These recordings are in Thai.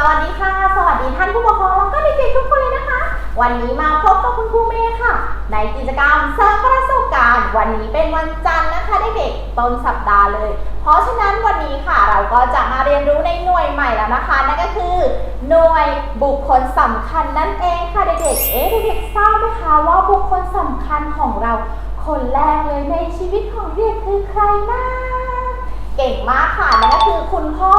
สวัสดีค่ะ สวัสดีท่านผู้ปกครองแล้วก็เด็กๆทุกคนเลยนะคะ วันนี้มาพบกับคุณครูเมย์ค่ะ ในกิจกรรมสร้างประสบการณ์ วันนี้เป็นวันจันทร์นะคะเด็กๆต้นสัปดาห์เลย เพราะฉะนั้นวันนี้ค่ะเราก็จะมาเรียนรู้ในหน่วยใหม่แล้วนะคะนั่นก็คือ หน่วยบุคคลสำคัญนั่นเองค่ะเด็กๆเอ๊ะเด็กๆทราบไหมคะว่าบุคคลสำคัญของเรา คนแรกเลยในชีวิตของเด็กคือใครนะเก่งมากค่ะนั่นก็คือคุณพ่อ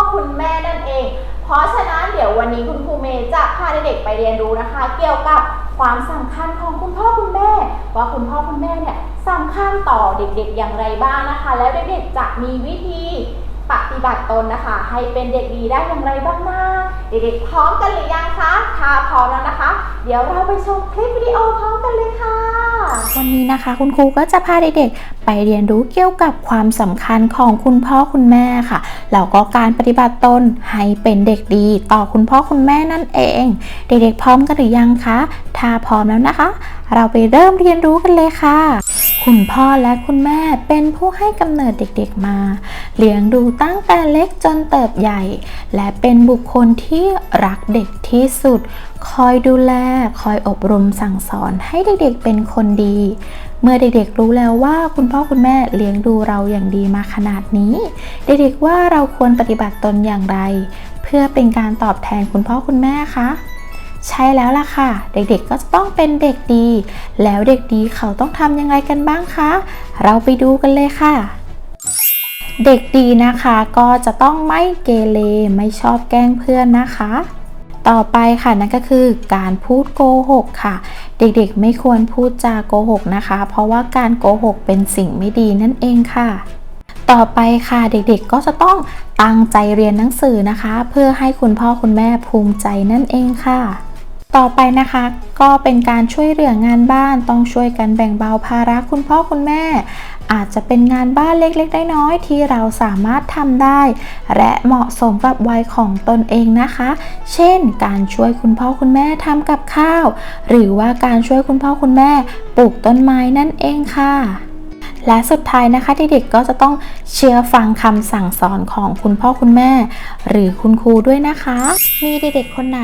พาเด็กๆไปเรียนรู้นะคะ เกี่ยวกับความสำคัญของคุณพ่อคุณแม่ ว่าคุณพ่อคุณแม่เนี่ยสำคัญต่อเด็กๆอย่างไรบ้างนะคะ แล้วเด็กๆจะมีวิธีปฏิบัติตนนะคะ ให้เป็นเด็กดีได้อย่างไรบ้างนะเด็กๆพร้อมกันหรือยังคะถ้าพร้อมแล้วนะคะ เดี๋ยวเราไปชมคลิปวิดีโอพร้อมกันเลยค่ะ วันนี้นะคะคุณครูก็จะพาเด็กๆไปเรียนรู้เกี่ยวกับความสำคัญของคุณพ่อคุณแม่ค่ะแล้วก็การปฏิบัติตนให้เป็นเด็กดีต่อคุณพ่อคุณแม่นั่นเอง เด็กๆพร้อมกันหรือยังคะ ถ้าพร้อมแล้วนะคะ เราไปเริ่มเรียนรู้กันเลยค่ะ คุณพ่อและคุณแม่เป็นผู้ให้กำเนิดเด็กๆมา เลี้ยงดูตั้งแต่เล็กจนเติบใหญ่ และเป็นบุคคลที่รักเด็กที่สุด คอยดูแล คอยอบรมสั่งสอนให้เด็กๆเป็นคนดี เมื่อเด็กๆรู้แล้วว่าคุณพ่อคุณแม่เลี้ยงดูเราอย่างดีมาขนาดนี้ เด็กๆว่าเราควรปฏิบัติตนอย่างไร เพื่อเป็นการตอบแทนคุณพ่อคุณแม่คะใช่แล้วล่ะค่ะ เด็กๆก็จะต้องเป็นเด็กดี แล้วเด็กดีเขาต้องทำยังไงกันบ้างคะ เราไปดูกันเลยค่ะ เด็กดีนะคะก็จะต้องไม่เกเรไม่ชอบแกล้งเพื่อนนะคะ ต่อไปค่ะนั่นก็คือการพูดโกหกค่ะ เด็กๆไม่ควรพูดจาโกหกนะคะ เพราะว่าการโกหกเป็นสิ่งไม่ดีนั่นเองค่ะ ต่อไปค่ะเด็กๆก็จะต้องตั้งใจเรียนหนังสือนะคะ เพื่อให้คุณพ่อคุณแม่ภูมิใจนั่นเองค่ะ ต่อไปนะคะก็เป็นการช่วยเหลืองานบ้านต้องช่วยกันแบ่งเบาภาระคุณพ่อคุณแม่ อาจจะเป็นงานบ้านเล็กๆน้อยๆที่เราสามารถทำได้ และเหมาะสมกับวัยของตนเองนะคะ เช่น การช่วยคุณพ่อคุณแม่ทำกับข้าว หรือว่าการช่วยคุณพ่อคุณแม่ปลูกต้นไม้นั่นเองค่ะและสุดท้ายนะคะเด็กๆก็จะต้องเชื่อฟังคำสั่งสอนของคุณพ่อคุณแม่ หรือคุณครูด้วยนะคะ มีเด็กๆคนไหน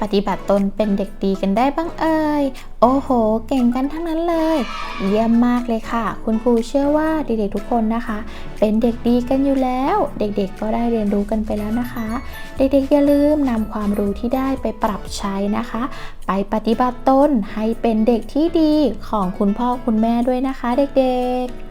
ปฏิบัติตนเป็นเด็กดีกันได้บ้างเอ่ย โอ้โห เก่งกันทั้งนั้นเลย เยี่ยมมากเลยค่ะ คุณครูเชื่อว่าเด็กๆทุกคนนะคะ เป็นเด็กดีกันอยู่แล้ว เด็กๆก็ได้เรียนรู้กันไปแล้วนะคะ เด็กๆอย่าลืมนำความรู้ที่ได้ไปปรับใช้นะคะ ไปปฏิบัติตนให้เป็นเด็กที่ดีของคุณพ่อคุณแม่ด้วยนะคะ เด็กๆ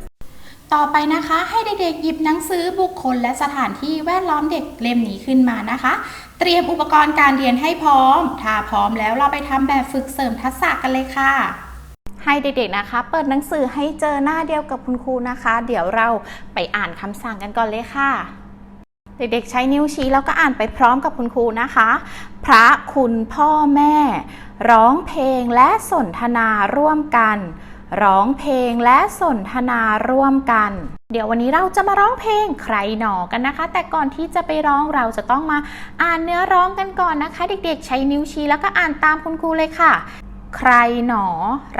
ต่อไปนะคะให้เด็กๆหยิบหนังสือบุคคลและสถานที่แวดล้อมเด็กเล่มนี้ขึ้นมานะคะ เตรียมอุปกรณ์การเรียนให้พร้อม ถ้าพร้อมแล้วเราไปทำแบบฝึกเสริมทักษะกันเลยค่ะ ให้เด็กๆนะคะ เปิดหนังสือให้เจอหน้าเดียวกับคุณครูนะคะ เดี๋ยวเราไปอ่านคำสั่งกันก่อนเลยค่ะ เด็กๆ ใช้นิ้วชี้แล้วก็อ่านไปพร้อมกับคุณครูนะคะ พระคุณพ่อแม่ ร้องเพลงและสนทนาร่วมกัน ร้องเพลงและสนทนาร่วมกัน เดี๋ยววันนี้เราจะมาร้องเพลงใครหนอกันนะคะ แต่ก่อนที่จะไปร้องเราจะต้องมาอ่านเนื้อร้องกันก่อนนะคะ เด็กๆ ใช้นิ้วชี้แล้วก็อ่านตามคุณครูเลยค่ะ ใครหนอ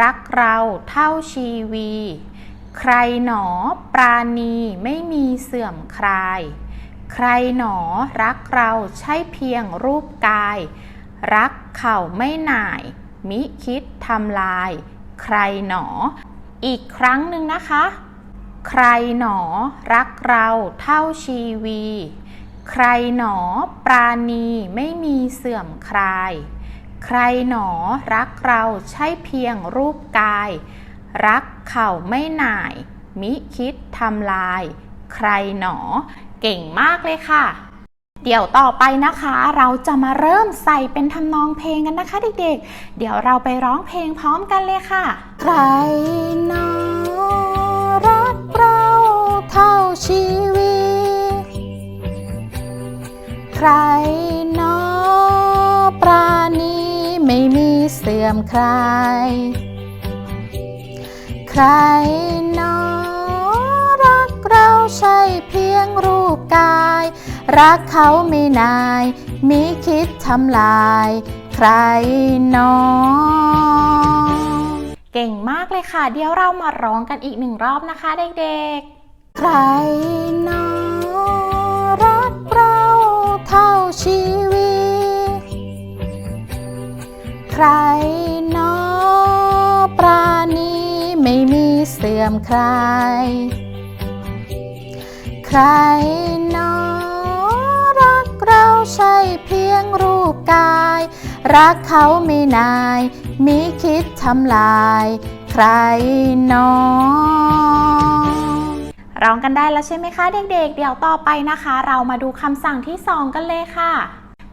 รักเราเท่าชีวี ใครหนอ ปราณีไม่มีเสื่อมคลาย ใครหนอ รักเราใช่เพียงรูปกาย รักเขาไม่หน่าย มิคิดทำลาย ใครหนอ อีกครั้งหนึ่งนะคะ ใครหนอ รักเราเท่าชีวี ใครหนอ ปราณีไม่มีเสื่อมคลาย ใครหนอ รักเราใช่เพียงรูปกาย รักเขาไม่หน่าย มิคิดทำลาย ใครหนอ เก่งมากเลยค่ะ เดี๋ยวต่อไปนะคะ เราจะมาเริ่มใส่เป็นทำนองเพลงกันนะคะเด็กๆ เดี๋ยวเราไปร้องเพลงพร้อมกันเลยค่ะ ใครนอรักเราเท่าชีวีใครนอปราณีไม่มีเสื่อมคลาย ใครนอรักเราใช่ รักเขาไม่นาย มีคิดทำลาย ใครหนอเก่งมากเลยค่ะ เดี๋ยวเรามาร้องกันอีกหนึ่งรอบนะคะเด็กๆ ใครหนอรักเราเท่าชีวีรหนอปราณีไม่มีเสื่อมคลายใครหนอรักเรา ใช่เพียงรูปกาย รักเขาไม่นายมีคิดทำลาย ใครนอร้องกันได้แล้วใช่ไหมคะเด็กๆ เดี๋ยวต่อไปนะคะ เรามาดูคำสั่งที่ 2 กันเลยค่ะ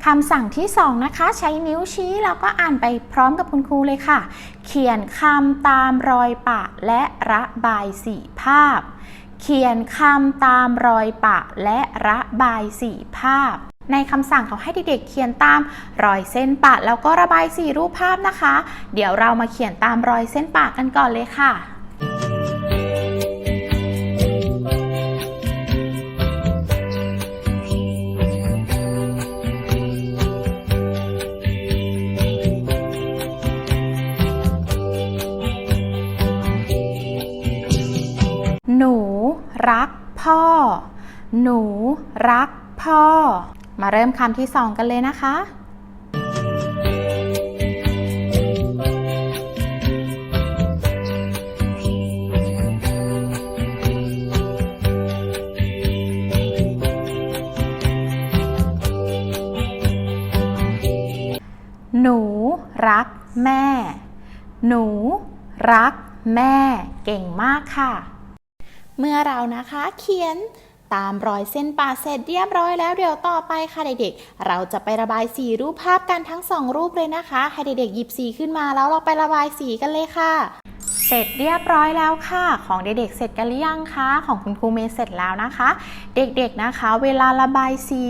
คำสั่งที่ 2 นะคะ ใช้นิ้วชี้แล้วก็อ่านไปพร้อมกับคุณครูเลยค่ะ เขียนคำตามรอยปะและระบายสีภาพ เขียนคำตามรอยปะและระบายสีภาพ ในคำสั่งเขาให้เด็กๆเขียนตามรอยเส้นปะแล้วก็ระบายสีรูปภาพนะคะ เดี๋ยวเรามาเขียนตามรอยเส้นปะกันก่อนเลยค่ะ มาเริ่มคำที่สองกันเลยนะคะ หนูรักแม่ หนูรักแม่ เก่งมากค่ะ เมื่อเรานะคะเขียน ตามรอยเส้นป่าเสร็จเรียบร้อยแล้วเดี๋ยวต่อไปค่ะเด็กๆ เราจะไประบายสีรูปภาพกันทั้งสองรูปเลยนะคะ ให้เด็กๆหยิบสีขึ้นมาแล้วเราไประบายสีกันเลยค่ะ เสร็จเรียบร้อยแล้วค่ะ ของเด็กๆเสร็จกันหรือยังคะ ของคุณครูเมย์เสร็จแล้วนะคะ เด็กๆนะคะ เวลาระบายสี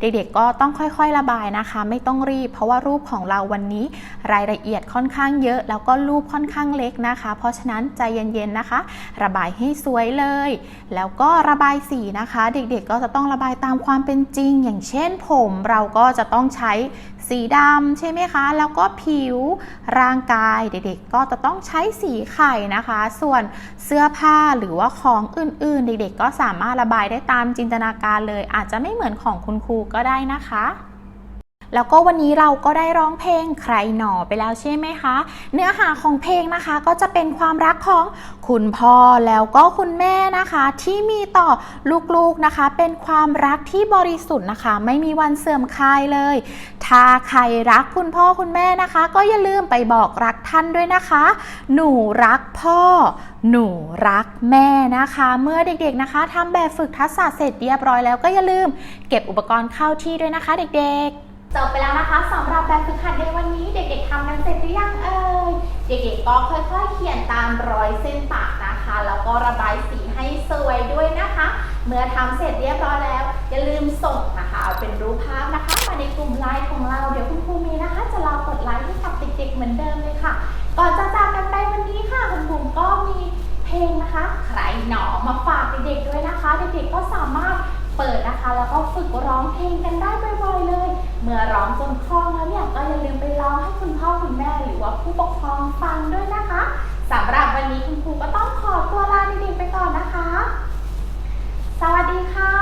เด็กๆก็ต้องค่อยๆระบายนะคะ ไม่ต้องรีบ เพราะว่ารูปของเราวันนี้ รายละเอียดค่อนข้างเยอะ แล้วก็รูปค่อนข้างเล็กนะคะ เพราะฉะนั้นใจเย็นๆนะคะ ระบายให้สวยเลย แล้วก็ระบายสีนะคะ เด็กๆก็จะต้องระบายตามความเป็นจริง อย่างเช่นผมเราก็จะต้องใช้ สีดำใช่ไหมคะ แล้วก็ผิวร่างกายเด็กๆ ก็จะต้องใช้สีไข่นะคะ ส่วนเสื้อผ้าหรือว่าของอื่นๆ เด็กๆ ก็สามารถระบายได้ตามจินตนาการเลย อาจจะไม่เหมือนของคุณครูก็ได้นะคะ แล้วก็วันนี้เราก็ได้ร้องเพลงใครหนอไปแล้วใช่ไหมคะ เนื้อหาของเพลงนะคะก็จะเป็นความรักของคุณพ่อแล้วก็คุณแม่นะคะ ที่มีต่อลูกๆนะคะ เป็นความรักที่บริสุทธิ์นะคะ ไม่มีวันเสื่อมคลายเลย ถ้าใครรักคุณพ่อคุณแม่นะคะ ก็อย่าลืมไปบอกรักท่านด้วยนะคะ หนูรักพ่อ หนูรักแม่นะคะ เมื่อเด็กๆนะคะทำแบบฝึกทักษะเสร็จเรียบร้อยแล้วก็อย่าลืม เก็บอุปกรณ์เข้าที่ด้วยนะคะ เด็กๆ จบไปแล้วนะคะสำหรับแบบฝึกหัดในวันนี้เด็กๆทำกันเสร็จหรือยังเอ่ยเด็กๆก็ค่อยๆ เขียนตามรอยเส้นปากนะคะ แล้วก็ระบายสีให้สวยด้วยนะคะ เมื่อทำเสร็จเรียบร้อยแล้ว อย่าลืมส่งนะคะเอาเป็นรูปภาพนะคะมาในกลุ่มไลน์ของเราเดี๋ยวคุณครูมีนะคะ จะรอกดไลค์ให้กับเด็กๆเหมือนเดิมเลยค่ะ ก่อนจะจากกันไปวันนี้ค่ะคุณครูก็มีเพลงนะคะ ใครหนอมาฝากเด็กๆด้วยนะคะ เด็กๆก็สามารถเปิดนะคะ แล้วก็ฝึกร้องเพลงกันได้บ่อยๆเลย เมื่อร้องจนคล่องแล้วเนี่ยก็อย่าลืมไปร้องให้คุณพ่อคุณแม่หรือว่าผู้ปกครองฟังด้วยนะคะสำหรับวันนี้คุณครูก็ต้องขอตัวลาเด็กๆไปก่อนนะคะ สวัสดีค่ะ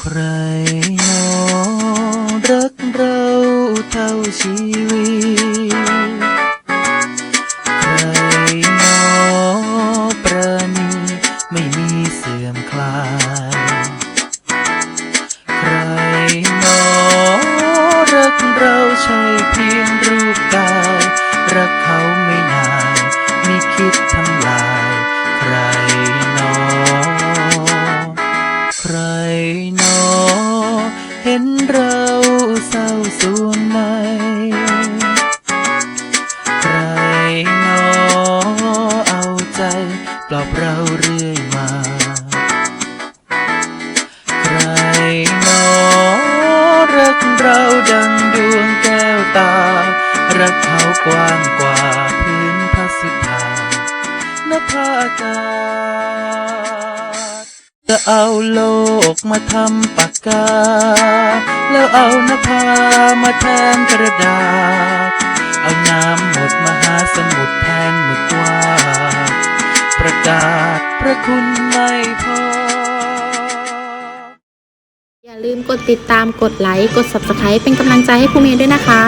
ใครหนอรักเราเท่าชีวิต คิดทำลายใครนอใครนอเห็นเราเศร้าสูญไหม ใครนอเอาใจปลอบเราเรื่อยมา ใครนอรักเราดังดวงแก้วตา รักเขากว้างกว่าากาศ จะเอาโลกมาทำปากกา แล้วเอานภามาแทนกระดาษ เอาน้ำหมดมหาสมุทรแทนหมึกว่า ประกาศพระคุณไม่พอ อย่าลืมกดติดตามกดไลค์ กด Subscribe เป็นกำลังใจให้ครูเมย์ด้วยนะคะ